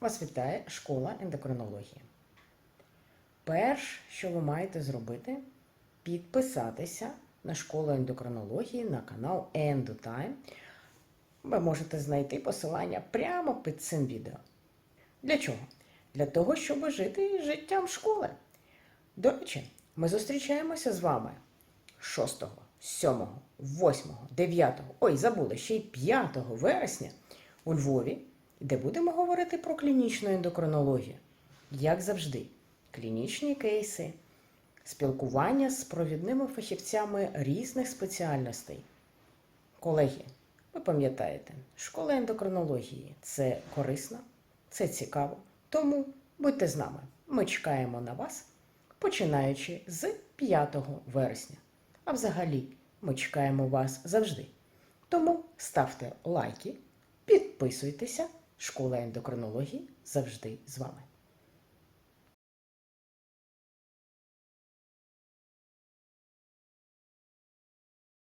Вас вітає школа ендокринології. Перш, що ви маєте зробити, підписатися на школу ендокринології на канал EndoTime. Ви можете знайти посилання прямо під цим відео. Для чого? Для того, щоб жити життям школи. До речі, ми зустрічаємося з вами 6, 7, 8, 9, ой, забули, ще й 5 вересня у Львові, де будемо говорити про клінічну ендокринологію. Як завжди, клінічні кейси, спілкування з провідними фахівцями різних спеціальностей. Колеги, ви пам'ятаєте, школа ендокринології це корисно, це цікаво. Тому будьте з нами. Ми чекаємо на вас, починаючи з 5 вересня. А взагалі, ми чекаємо вас завжди. Тому ставте лайки, підписуйтеся. Школа ендокринології завжди з вами.